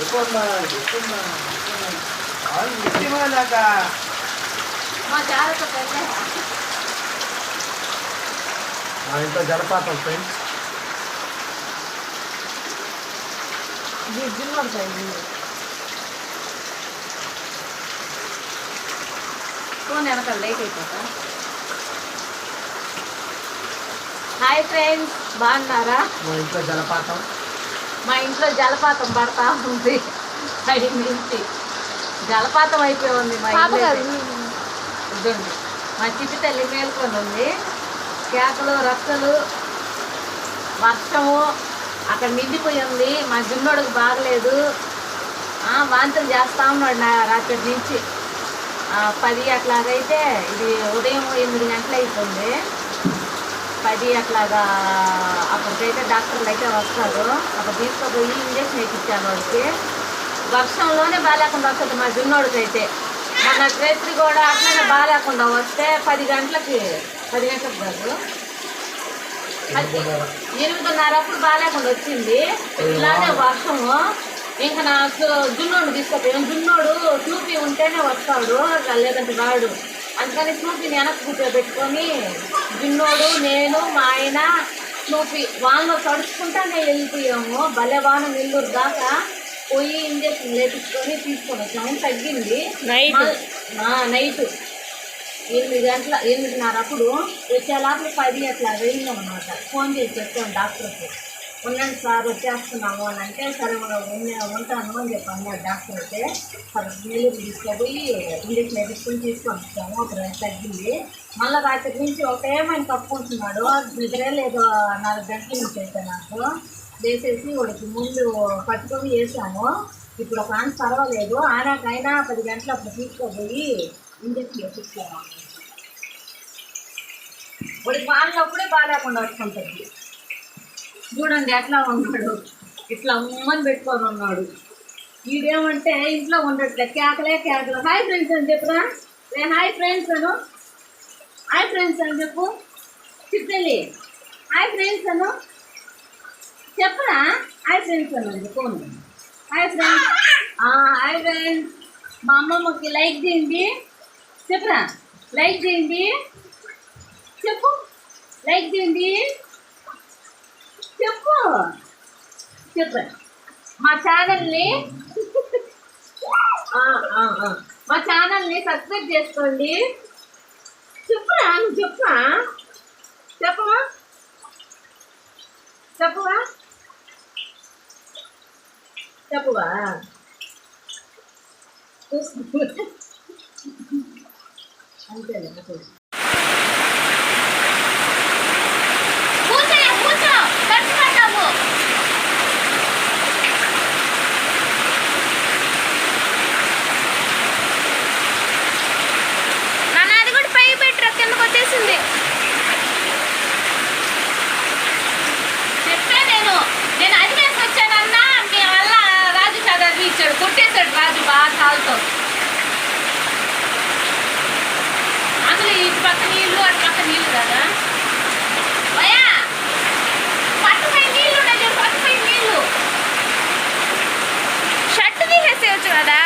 ఎక్కువమ్మా ఎక్కువమ్మా వాళ్ళు ఇష్టమేనాక మా జాగ్రత్త పెళ్ళే మా ఇంట్లో జలపాతం ఫ్రెండ్స్ జిమ్ ఉంటాయి ఫోన్ వెనకాల లేట్ అయిపోతా హాయ్ ఫ్రెండ్స్ బాగున్నారా? మా ఇంట్లో జలపాతం. మా ఇంట్లో జలపాతం పడతా ఉంది. పై నుంచి జలపాతం అయిపోయి ఉంది మా. ఇదండి మా చిట్టి తల్లి మేల్కొని ఉంది. కేకలు రక్కలు వర్షము అక్కడ నిండిపోయి ఉంది. మా జున్నోడికి బాగలేదు. ఆ, వాంతులు చేస్తా ఉన్నాడు నా రాత్రి నుంచి. పది అట్లాగైతే ఇది ఉదయం ఎనిమిది గంటలు అవుతుంది పది అట్లాగా అప్పటికైతే డాక్టర్లు అయితే వస్తారు. అక్కడ తీసుకుపోయి ఇంజక్షన్ వేయించాను వాడికి. వర్షంలోనే బాగాలేకుండా వస్తుంది మా జున్నోడికైతే. అయితే మన రాత్రి కూడా అట్లనే బాగాలేకుండా వస్తే పది గంటలకి పది గంటలకు కాదు. పది ఎనిమిదిన్నర అప్పుడు బాగాలేకుండా వచ్చింది. ఇలానే వర్షము. ఇంకా నాకు జున్నోడు తీసుకుపోయాను. జున్నోడు చూపి ఉంటేనే వస్తాడు లేదంటే రాడు. అందుకని స్నూపీని వెనక్కి కూర్చోబెట్టుకొని జున్నోడు నేను మా ఆయన స్నూపీ వాళ్ళలో తడుచుకుంటానే వెళ్ళిపోయాము. భలే వాన నెల్లూరు దాకా పోయి ఇంజక్షన్ లేపించుకొని తీసుకొని వచ్చాము. తగ్గింది? Night? నైట్. ఎనిమిది గంటల ఎనిమిదిన్నర అప్పుడు వచ్చేలాగా పది అట్లా వెళ్ళినాం అనమాట ఫోన్ చేసి వచ్చాం డాక్టర్కి. ఉండండి సార్ వచ్చేస్తున్నాము అని అంటే సరే మనం ఉన్న- ఉంటాను అని చెప్పి అన్నాడు డాక్టర్ అయితే సరే నెల్లూరు తీసుకుపోయి ఇంజక్షన్ వేసుకుని తీసుకొచ్చాము ఒక రోజు తగ్గింది. మళ్ళీ రాత్రి నుంచి ఒకటేమైనా తప్పుకుంటున్నాడు. నిద్రే లేదు నాలుగు గంటల నుంచి అయితే నాకు. వేసేసి వాడికి ముందు పట్టుకొని వేసాము ఇప్పుడు ఒక ఆయన పర్వాలేదు. ఆయనకైనా పది గంటలు అప్పుడు తీసుకోపోయి ఇంజక్షన్ వేసిస్తాము వాడికి వాళ్ళప్పుడే బాగాలేకుండా వస్తుంటుంది చూడండి ఎట్లా ఉన్నాడు. ఇట్లా ఉమ్మని పెట్టుకొని ఉన్నాడు. వీడేమంటే ఇంట్లో ఉండట్లే కేకలే కేకలు. హాయ్ ఫ్రెండ్స్ అని చెప్పురా? నేను హాయ్ ఫ్రెండ్స్ అను. హాయ్ ఫ్రెండ్స్ అని చెప్పు. చిట్టెల్లి హాయ్ ఫ్రెండ్స్ అను. చెప్పరా? హాయ్ ఫ్రెండ్స్ అనండి phone. Hi friends hi friends మా అమ్మమ్మకి లైక్ చేయండి. చెప్పరా? లైక్ చేయండి. చెప్పు. లైక్ చేయండి. చెప్పు. చెప్పు. మా ఛానల్ని మా ఛానల్ని సబ్స్క్రైబ్ చేసుకోండి. చెప్పురా నువ్వు చెప్పురా చెప్పవా చెప్పవా చెప్పవా అంతేనా అంతే కూర్చో కూర్చో కట్టుకుంటాము నాన్న అది కూడా పై పెట్టరా కిందకు వచ్చేసింది చెప్పే నేను నేను అది వేసి వచ్చానన్నా మీ వల్ల రాజు చదివి ఇచ్చాడు కొట్టేశాడు రాజు బాగా కాలుతో అందులో ఇటు పక్క నీళ్ళు కదా పట్టుపై నీళ్ళు పట్టుపై నీళ్ళు షర్ట్ తీసేసేయచ్చు కదా?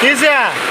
Quiser.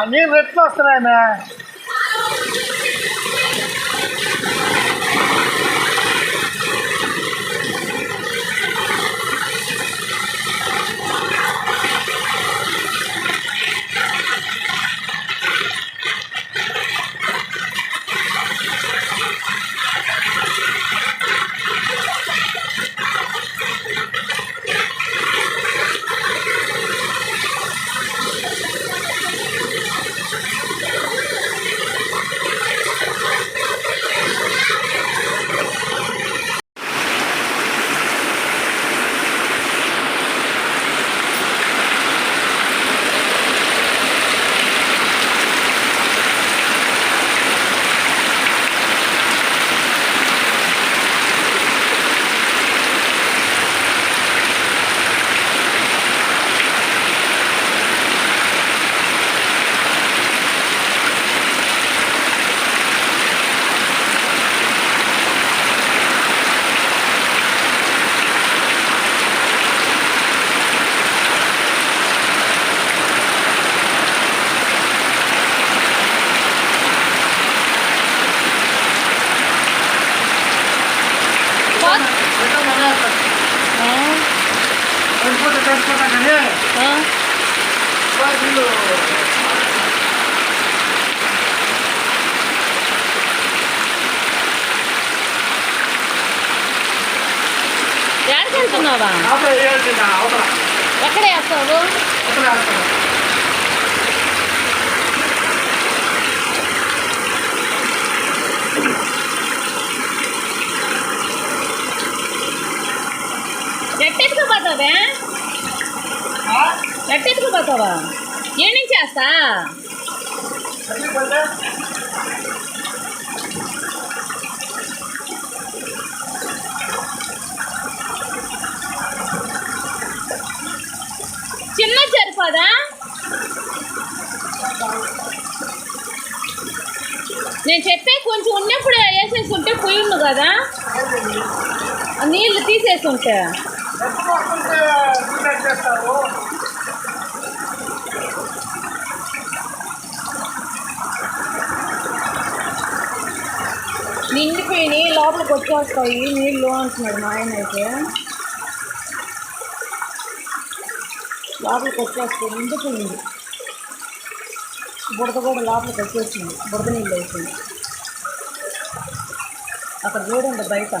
ఆ నీళ్ళు ఎట్లా వస్తున్నాయన్నా అవతల ఎక్కడ వేస్తావు? అవతల వేస్తాను ఎట్టెత్తుకు పోతావే? ఎట్టెత్తుకు పోతావా? ఏ నుంచి వేస్తా నేను చెప్పే కొంచెం ఉన్నప్పుడు వేసేసుకుంటే పొయ్యి కదా. నీళ్ళు నీళ్ళు నిండిపోయినాయి నిండిపోయి లోపలికి వచ్చేస్తాయి నీళ్ళు అంటున్నాడు మా ఆయన అయితే. లోపలికి వచ్చేస్తాయి నిండిపోయింది. బుడద కూడా లోపలికి వచ్చేసింది బుడత నీళ్ళు వేసింది అక్కడ చూడండి బయట.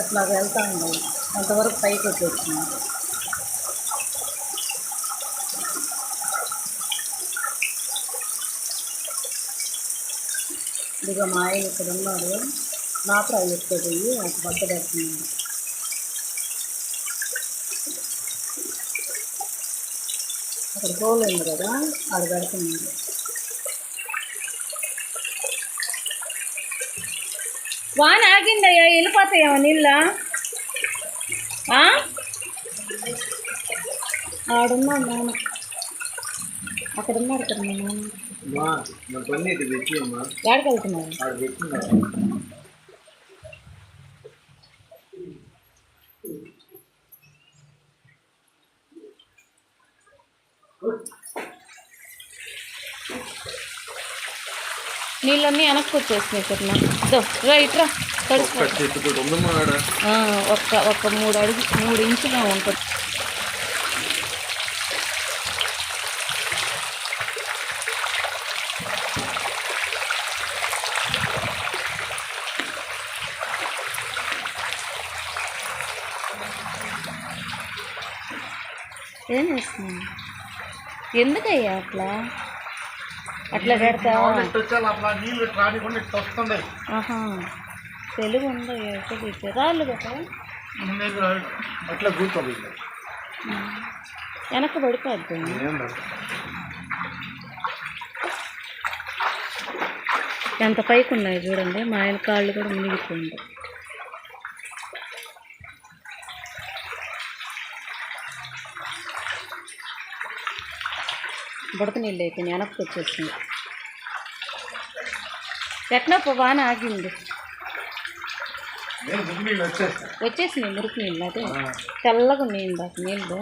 అట్లా వెళ్తా ఉంది. అంతవరకు పైకి వచ్చేసింది ఇదిగో మా ఆయన ఇక్కడ ఉన్నాడు. నా ప్రాజెక్ట్ పోయి ఒక బట్ట పెడుతున్నాడు అక్కడ హోల్ ఉంది కదా ఆడ పెడుతున్నాడు వాన ఆగిందయ్యా వెళ్ళిపోతాయేమో నీళ్ళ? ఆడున్నాడు నాన్న. అక్కడ ఉన్నాడు కదా నాన్న. ఎక్కడికి వెళ్తున్నాడు వెనక్కి వచ్చేసినాయి తిన్నా దో రా ఆడ ఆ, ఒక్క ఒక్క మూడు అడుగు మూడు ఇంచుగా ఉంటుంది. ఏం చేస్తున్నావు? ఎందుకయ్యా అట్లా అట్లా పెడతావా ఇటు వచ్చాను అట్లా నీళ్ళు రానికుండా ఇట్లా వస్తుండే ఆహా తెలుగు ఉందా రాళ్ళు కదా. అట్లా కూర్చోదు వెనక్కి పడిపోద్ది ఎంత పైకి ఉన్నాయి చూడండి మా ఆయన కాళ్ళు కూడా మునిగిపోయింది. బుడత నీళ్ళు అయిపోయింది వెనక్కి వచ్చేసింది. ఎట్లా వాన ఆగింది? నీళ్ళు వచ్చేసినాయి మురికి నీళ్ళు అదే. తెల్లగా ఇందాక నీళ్ళు?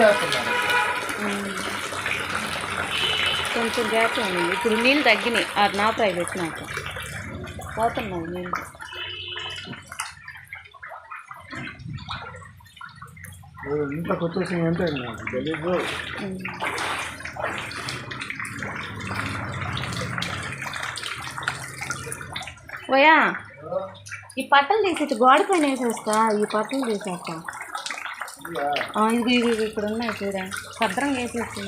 చేస్తున్నారు కొంచెం గ్యాప్ ఉంది. ఇప్పుడు నీళ్ళు తగ్గినాయి. ఆ నా ఫ్రై పెట్టినాక పోతున్నాయి నీళ్ళు. ఇంట్లోకి వచ్చేసి అంటే నాకు తెలీదు. ఓయా ఈ పట్టలు తీసేసి గోడ పైన వేసేస్తా. ఈ పట్టలు తీసేస్తా. ఇది ఇది ఇక్కడ ఉన్నాయి చూడ. భద్రంగా వేసేసి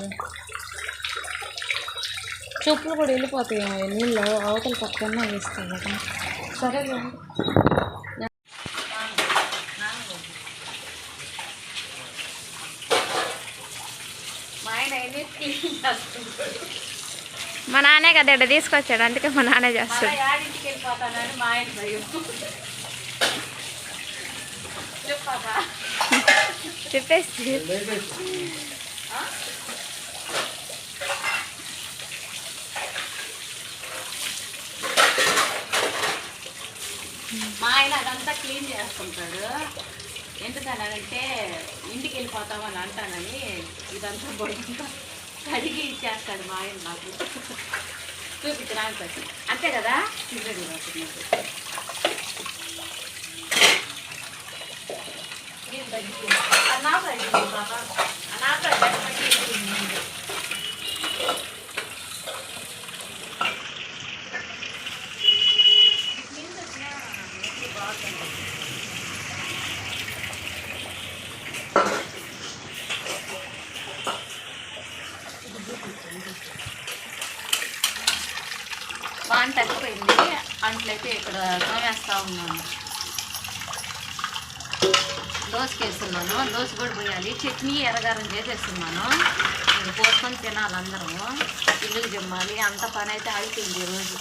చెప్పులు కూడా వెళ్ళిపోతాయి నీళ్ళు అవతల పక్కన వేస్తాయి కదా. సరే మా నాన్నే కదా ఇక్కడ తీసుకొచ్చాడు అందుకే మా నాన్నే చేస్తాడు. మా ఆయన చెప్పేసి మా ఆయన అదంతా క్లీన్ చేసుకుంటాడు ఎందుకనంటే ఇంటికి వెళ్ళిపోతామని అంటానని ఇదంతా బొడంతా కడిగి ఇచ్చేస్తాడు మా ఆయన నాకు చూపించడానికి వచ్చి. అంతే కదా? చూడండి నాకు నీకు. నీళ్ళు తగ్గిపోయింది. ఆ నాకు తగ్గింది పాప. ఆ నాకు తగ్గిపోయింది. వాన తగ్గిపోయింది అంట్లయితే ఇక్కడ తోమేస్తా ఉన్నాను. దోశకి వేస్తున్నాను దోశ కూడా పోయాలి. చట్నీ ఎర్రగారం చేసేస్తున్నాను కోసుకొని పోసుకొని తినాలి అందరము. ఇల్లు జమ్మాలి అంత పని అయితే అయిపోయింది ఈరోజు